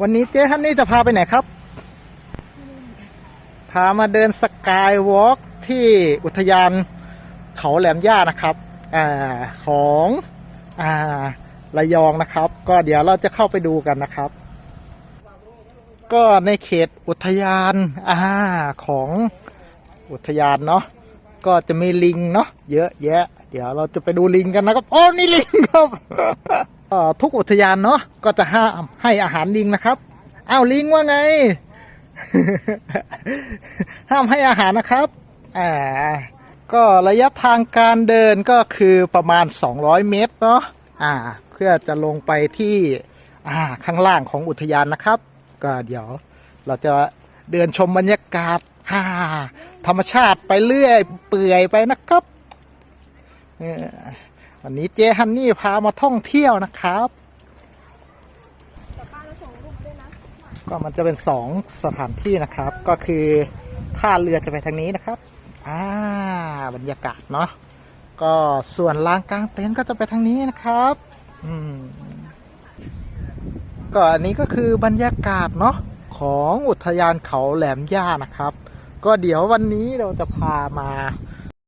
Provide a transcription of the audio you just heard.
วันนี้เจ๊ฮันนี่จะพาไปไหนครับ พามาเดินสกายวอล์กที่อุทยานเขาแหลมย่านะครับอาของอ่าระยองนะครับ ก็เดี๋ยวเราจะเข้าไปดูกันนะครับ ก็ในเขตอุทยานอ่าของอุทยานเนาะก็จะมีลิงเนาะเยอะแยะ เดี๋ยวเราจะไปดูลิงกันนะครับ โอ๋อนี่ลิงครับ ทุกอุทยานเนาะก็จะห้ามให้อาหารลิงนะครับอ้าวลิงว่าไง ห้ามให้อาหารนะครับอ่าก็ระยะทางการเดินก็คือประมาณ 200 เมตรเนาะอ่า เพื่อจะลงไปที่อ่าข้างล่างของอุทยานนะครับ ก็เดี๋ยวเราจะเดินชมบรรยากาศอ่าธรรมชาติไปเรื่อยเปื่อยไปนะครับเออ วันนี้เจฮันนี่พามาท่องเที่ยวนะครับ ก็มันจะเป็นสองสถานที่นะครับ ก็คือท่าเรือจะไปทางนี้นะครับ อ่า บรรยากาศเนาะ ก็ส่วนลานกลางเต็นท์ก็จะไปทางนี้นะครับ อืม ก็อันนี้ก็คือบรรยากาศเนาะของอุทยานเขาแหลมย่านะครับ ก็เดี๋ยววันนี้เราจะพามา